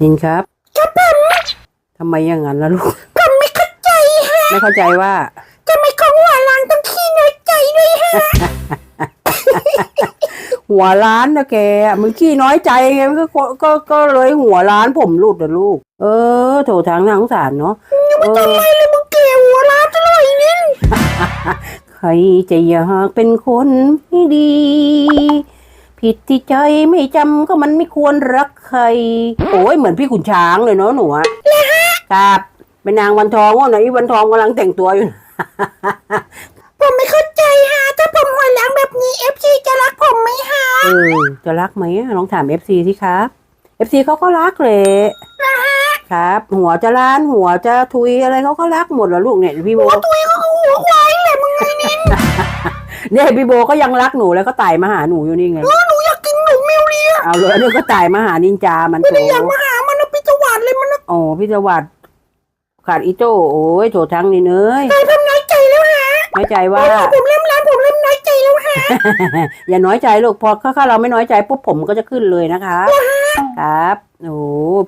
นินครับครับผมทำไมอย่างนั้นล่ะลูกผมไม่เข้าใจฮะไม่เข้าใจว่าทำไมของหัวล้างต้องขี้น้อยใจด้วยฮะหัวล้านนะแกมันขี้น้อยใจไงมันก็ก็ก็เลยหัวล้านผมหลุดนะลูก เออโถทางนางสงสารเนาะเออทำไมเลยมึงแกหัวล้านตลอดนี่ใครจะอยากเป็นคนไม่ดี ผิดที่ใจไม่จำก็มันไม่ควรรักใคร โอ้ยเหมือนพี่ขุนช้างเลยเนาะหนูอะครับเป็นนางวันทองว่าไหนวันทองกำลังแต่งตัวอยู่ ผมไม่เข้าใจฮะ ถ้าผมหัวล้างแบบนี้เอฟซีจะรักผมไหมฮะเออจะรักไหมอะลองถามเอฟซีสิครับเอฟซีเขาก็รักเลย ครับ หัวจะล้านหัวจะทุยอะไรเขาก็รักหมดเหรอลูกเนี่ยพี่โบตัวเองก็หัวควายแหละมึงไงนี่เนี่ยพี่โบก็ยังรักหนูแล้วก็ไต่มาหาหนูอยู่นี่ไงหนู เลียเอาเลยนี่ก็ไต่มาหานินจา มันไม่โถได้อยากมาหามันนะพิจวานเลยมันนะโอ้พี่สวัสดิ์ขาดอีโจ้โอ้ยโถทั้งนี่เนยตายผมน้อยใจแล้วฮะน้อยใจว่า ผมเริ่มล้างผมเริ่มน้อยใจแล้วฮะอย่าน้อยใจลูกพอถ้าเราไม่น้อยใจปุ๊บผมก็จะขึ้นเลยนะคะ ครับโอ้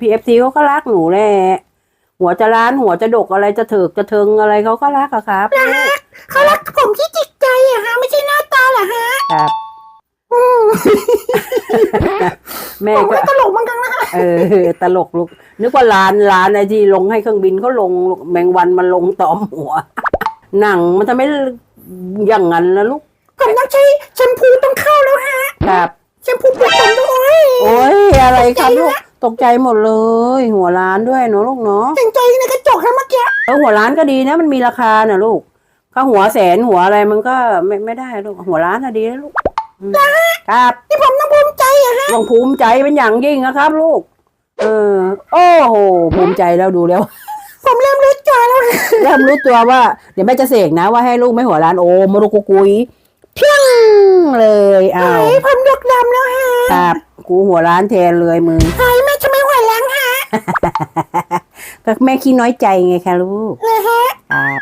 พี่เอฟซีเขาก็รักหนูแหละหัวจะล้านหัวจะดกอะไรจะเถิกจะเทิงอะไรเขาก็รักอะครับ เขารักผมที่จิตใจอะฮะไม่ใช่หน้าตาเหรอฮะครับ แม่ผมก็ก็ตลกเหมือนกันนะฮะเออ ตลกลูกนึกว่าร้านร้านไอ้ที่ลงให้เครื่องบินเขาลงลูกแมงวันมันลงตอมหัว หนังมันจะไม่อย่างนั้นนะลูกผมต้องใช้แชมพูต้องเข้าแล้วฮะครับ แชมพูปลุกผมด้วยโอ้ยอะไรครับลูกตกใจหมดเลย หัวร้านด้วยเนาะลูกเนาะแต่งใจในกระจกฮะเมื่อกี้เออหัวร้านก็ดีนะ มันมีราคาน่ะลูกถ้าหัวแสนหัวอะไรมันก็ไม่ไม่ได้ลูกหัวร้านน่ะดีนะลูกอืม ครับที่ผมต้องภูมิใจอะฮะต้องภูมิใจเป็นอย่างยิ่งนะครับ ลูก เออ โอ้โหภูมิใจแล้วดูแล้ว ผมเริ่มรู้ตัวแล้วฮะเริ่มรู้ตัวว่า เดี๋ยวแม่จะเสกนะว่าให้ลูกไม่หัวร้านโอ้มรุกุกุยเพียงเลยอ้าวไอ้ผมดกดำแล้วฮะครับกูหัวร้านแทนเลยมึงไอ้แม่จะไม่ไหวแล้วฮะก็แม่ขี้น้อยใจไงคะลูกนะฮะครับ